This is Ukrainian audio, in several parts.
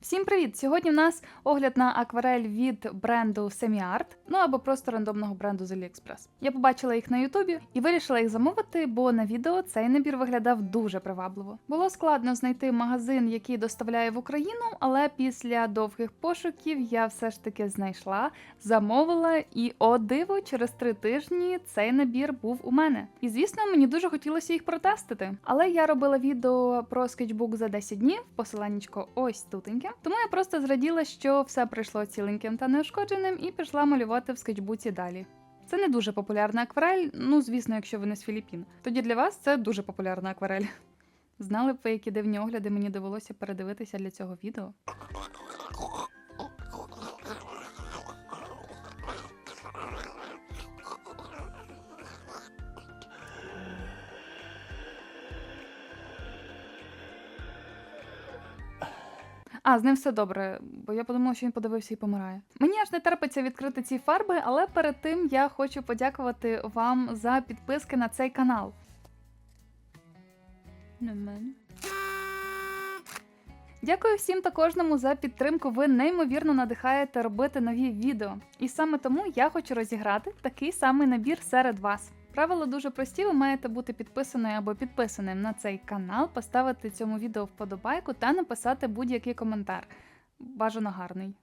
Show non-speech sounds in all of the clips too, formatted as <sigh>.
Всім привіт! Сьогодні в нас огляд на акварель від бренду SemiArt, ну або просто рандомного бренду з AliExpress. Я побачила їх на Ютубі і вирішила їх замовити, бо на відео цей набір виглядав дуже привабливо. Було складно знайти магазин, який доставляє в Україну, але після довгих пошуків я все ж таки знайшла, замовила, і о диво, через три тижні цей набір був у мене. І звісно, мені дуже хотілося їх протестити. Але я робила відео про скетчбук за 10 днів, посиланнячко ось тутеньке. Тому я просто зраділа, що все прийшло ціленьким та неушкодженим, і пішла малювати в скетчбуці далі. Це не дуже популярна акварель, ну звісно, якщо ви не з Філіппін. Тоді для вас це дуже популярна акварель. Знали б ви, які дивні огляди мені довелося передивитися для цього відео. А, з ним все добре, бо я подумала, що він подивився і помирає. Мені аж не терпиться відкрити ці фарби, але перед тим я хочу подякувати вам за підписки на цей канал. Дякую всім та кожному за підтримку. Ви неймовірно надихаєте робити нові відео. І саме тому я хочу розіграти такий самий набір серед вас. Правила дуже прості. Ви маєте бути підписаною або підписаним на цей канал, поставити цьому відео вподобайку та написати будь-який коментар. Бажано гарний.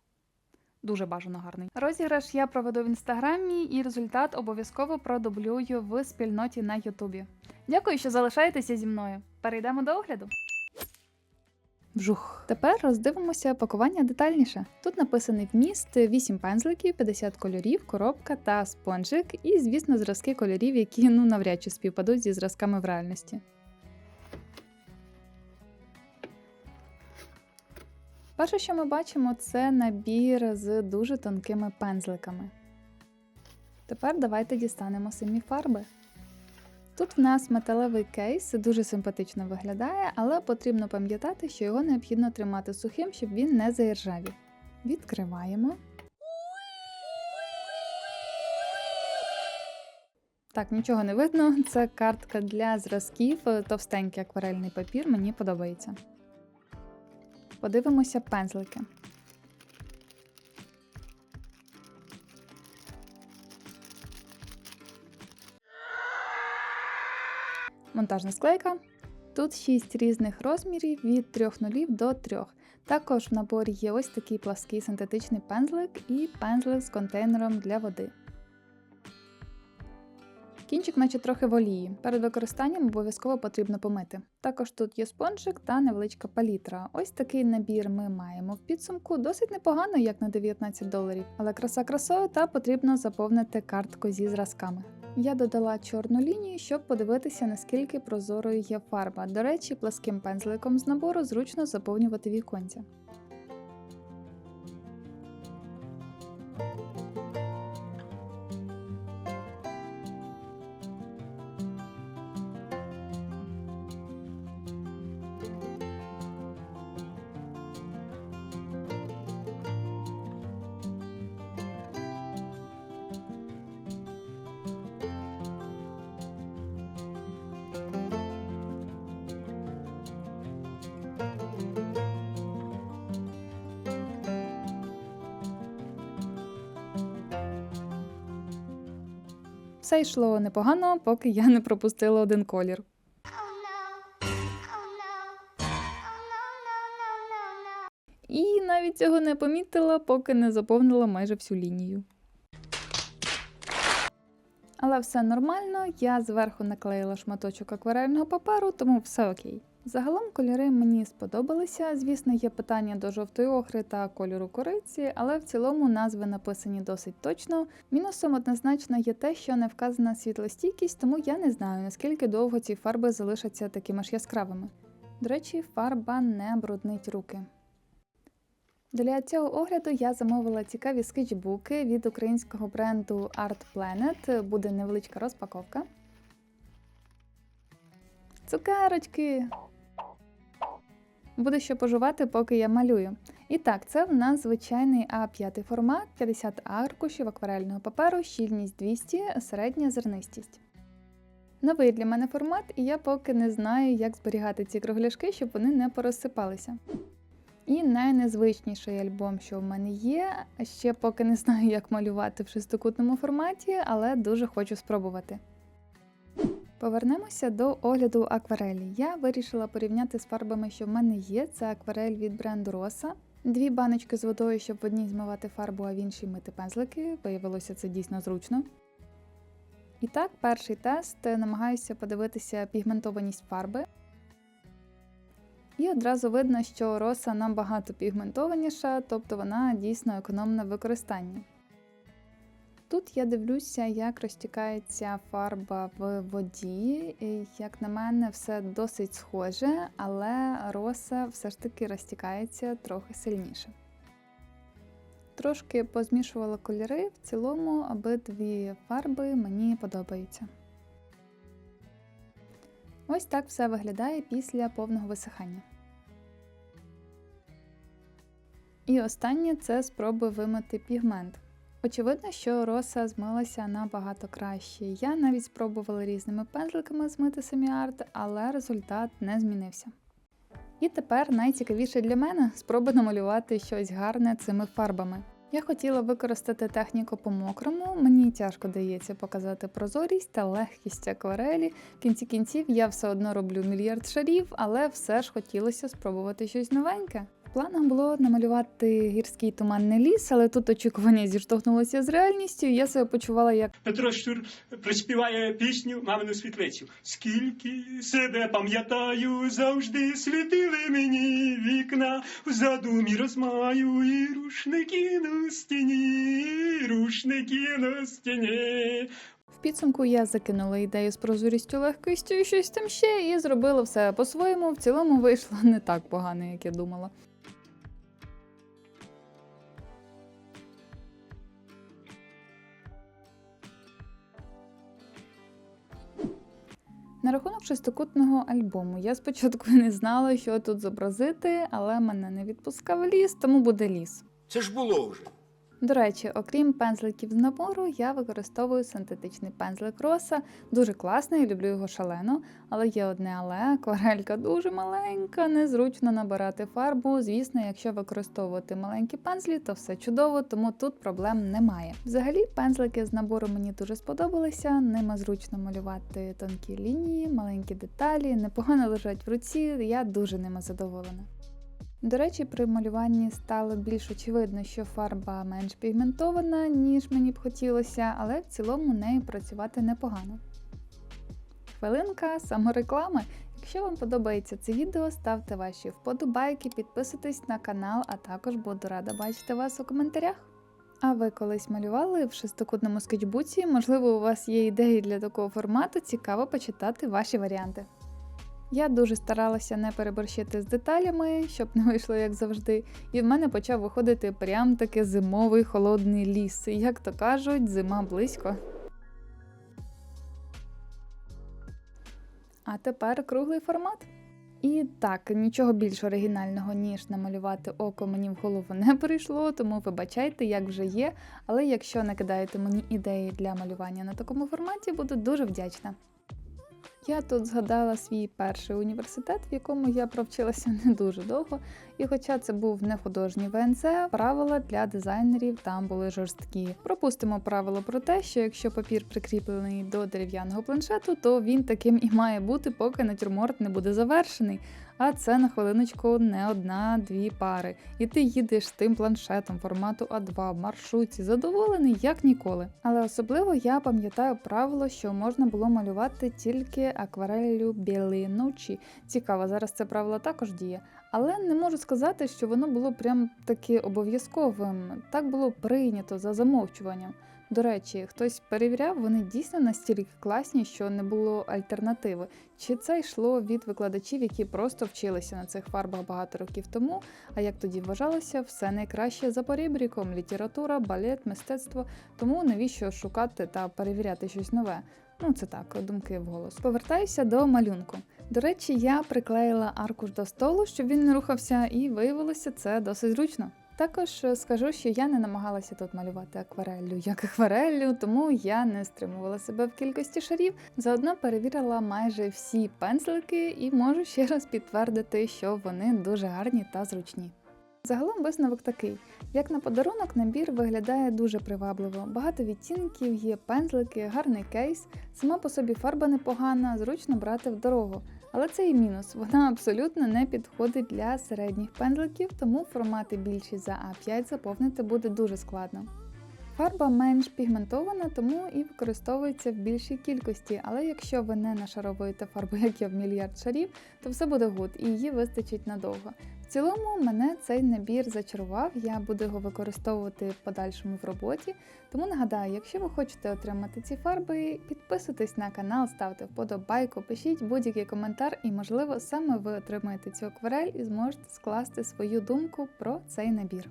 Дуже бажано гарний. Розіграш я проведу в інстаграмі, і результат обов'язково продублюю в спільноті на Ютубі. Дякую, що залишаєтеся зі мною. Перейдемо до огляду. Вжух. Тепер роздивимося пакування детальніше. Тут написаний вміст 8 пензликів, 50 кольорів, коробка та спонжик, і, звісно, зразки кольорів, які ну навряд чи співпадуть зі зразками в реальності. Перше, що ми бачимо, це набір з дуже тонкими пензликами. Тепер давайте дістанемо самі фарби. Тут в нас металевий кейс, дуже симпатично виглядає, але потрібно пам'ятати, що його необхідно тримати сухим, щоб він не заіржавів. Відкриваємо. Так, нічого не видно. Це картка для зразків, товстенький акварельний папір, мені подобається. Подивимося пензлики. Монтажна склейка. Тут 6 різних розмірів від 3 нулів до 3. Також в наборі є ось такий плаский синтетичний пензлик і пензлик з контейнером для води. Кінчик, наче трохи в. Перед використанням обов'язково потрібно помити. Також тут є спонжик та невеличка палітра. Ось такий набір ми маємо в підсумку. Досить непогано, як на 19 доларів, але краса красою та потрібно заповнити картку зі зразками. Я додала чорну лінію, щоб подивитися, наскільки прозорою є фарба. До речі, пласким пензликом з набору зручно заповнювати віконця. Все йшло непогано, поки я не пропустила один колір. І навіть цього не помітила, поки не заповнила майже всю лінію. Але все нормально, я зверху наклеїла шматочок акварельного паперу, тому все окей. Загалом кольори мені сподобалися. Звісно, є питання до жовтої охри та кольору кориці, але в цілому назви написані досить точно. Мінусом однозначно є те, що не вказана світлостійкість, тому я не знаю, наскільки довго ці фарби залишаться такими ж яскравими. До речі, фарба не бруднить руки. Для цього огляду я замовила цікаві скетчбуки від українського бренду Art Planet. Буде невеличка розпаковка. Цукерочки! Буде що пожувати, поки я малюю. І так, це в нас звичайний А5 формат, 50 аркушів акварельного паперу, щільність 200, середня зернистість. Новий для мене формат, і я поки не знаю, як зберігати ці кругляшки, щоб вони не порозсипалися. І найнезвичніший альбом, що в мене є. Ще поки не знаю, як малювати в шестикутному форматі, але дуже хочу спробувати. Повернемося до огляду акварелі. Я вирішила порівняти з фарбами, що в мене є. Це акварель від бренду Rosa. Дві баночки з водою, щоб в одній змивати фарбу, а в іншій мити пензлики. Виявилося це дійсно зручно. І так, перший тест намагаюся подивитися пігментованість фарби. І одразу видно, що роса набагато пігментованіша, тобто вона дійсно економна в використанні. Тут я дивлюся, як розтікається фарба в воді. І, Як на мене, все досить схоже, але роса все ж таки розтікається трохи сильніше. Трошки позмішувала кольори, в цілому обидві фарби мені подобаються. Ось так все виглядає після повного висихання. І останнє це спроби вимити пігмент. Очевидно, що роса змилася набагато краще. Я навіть спробувала різними пензликами змити семіарт, але результат не змінився. І тепер найцікавіше для мене спроби намалювати щось гарне цими фарбами. Я хотіла використати техніку по мокрому, мені тяжко дається показати прозорість та легкість акварелі. В кінці кінців я все одно роблю мільярд шарів, але все ж хотілося спробувати щось новеньке. В планах було намалювати гірський туманний ліс, але тут очікування зіштовхнулося з реальністю. і Я себе почувала як Петро Щур проспіває пісню Мамину світлицю. Скільки себе пам'ятаю, завжди світили мені вікна в задумі розмаю і рушники на стіні, і рушники на стіні. В підсумку я закинула ідею з прозорістю легкістю і щось там ще, і зробила все по-своєму. В цілому вийшло не так погано, як я думала. На рахунок шестикутного альбому я спочатку <laughs> не знала, що тут зобразити, але мене не відпускав ліс, тому буде ліс. Це ж було вже. До речі, окрім пензликів з набору, я використовую синтетичний пензлик роса. Дуже класний, люблю його шалено, але є одне але акварелька дуже маленька, незручно набирати фарбу. Звісно, якщо використовувати маленькі пензлі, то все чудово, тому тут проблем немає. Взагалі, пензлики з набору мені дуже сподобалися. Ними зручно малювати тонкі лінії, маленькі деталі, непогано лежать в руці. Я дуже ними задоволена. До речі, при малюванні стало більш очевидно, що фарба менш пігментована, ніж мені б хотілося, але в цілому нею працювати непогано. Хвилинка самореклами. Якщо вам подобається це відео, ставте ваші вподобайки, підписуйтесь на канал, а також буду рада бачити вас у коментарях. А ви колись малювали в шестикутному скетчбуці? Можливо, у вас є ідеї для такого формату, цікаво почитати ваші варіанти. Я дуже старалася не переборщити з деталями, щоб не вийшло як завжди, і в мене почав виходити прям таки зимовий холодний ліс. Як то кажуть, зима близько. А тепер круглий формат. І так, нічого більш оригінального, ніж намалювати око мені в голову не прийшло, тому вибачайте, як вже є. Але якщо накидаєте мені ідеї для малювання на такому форматі, буду дуже вдячна. Я тут згадала свій перший університет, в якому я провчилася <laughs> не дуже довго. І хоча це був не художній ВНЦ, правила для дизайнерів там були жорсткі. Пропустимо правило про те, що якщо папір прикріплений до дерев'яного планшету, то він таким і має бути, поки натюрморт не буде завершений. А це на хвилиночку не одна-дві пари. І ти їдеш тим планшетом формату А2 в маршрутці, задоволений як ніколи. Але особливо я пам'ятаю правило, що можна було малювати тільки аквареллю білої ночі. Цікаво, зараз це правило також діє. Але не можу сказати, що воно було прям таки обов'язковим. Так було прийнято за замовчуванням. До речі, хтось перевіряв, вони дійсно настільки класні, що не було альтернативи. Чи це йшло від викладачів, які просто вчилися на цих фарбах багато років тому? А як тоді вважалося, все найкраще за порібріком, література, балет, мистецтво. Тому навіщо шукати та перевіряти щось нове? Ну, це так, думки вголос. Повертаюся до малюнку. До речі, я приклеїла аркуш до столу, щоб він не рухався, і виявилося це досить зручно. Також е, скажу, що я не намагалася тут малювати аквареллю як аквареллю, тому я не стримувала себе в кількості шарів. Заодно перевірила майже всі пензлики і можу ще раз підтвердити, що вони дуже гарні та зручні. Загалом висновок такий: як на подарунок, набір виглядає дуже привабливо. Багато відтінків, є пензлики, гарний кейс. Сама по собі фарба непогана, зручно брати в дорогу. Але це і мінус. Вона абсолютно не підходить для середніх пензликів, тому формати більші за А5 заповнити буде дуже складно. Фарба менш пігментована, тому і використовується в більшій кількості, але якщо ви не нашаровуєте фарбу, <laughs> як я в мільярд шарів, то все буде гуд і її вистачить надовго. В цілому мене цей набір зачарував, я буду його використовувати в подальшому в роботі. Тому нагадаю, якщо ви хочете отримати ці фарби, підписуйтесь на канал, ставте вподобайку, пишіть будь-який коментар, і можливо саме ви отримаєте цю акварель і зможете скласти свою думку про цей набір.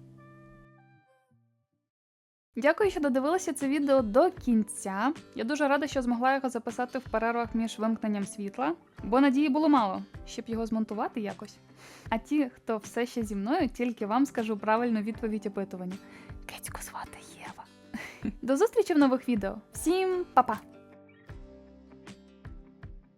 Дякую, що додивилися це відео до кінця. Я дуже рада, що змогла його записати в перервах між вимкненням світла, бо надії було мало, щоб його змонтувати якось. А ті, хто все ще зі мною, тільки вам скажу правильну відповідь опитування. Кецьку звати Єва. <laughs> До зустрічі в нових відео. Всім па-па!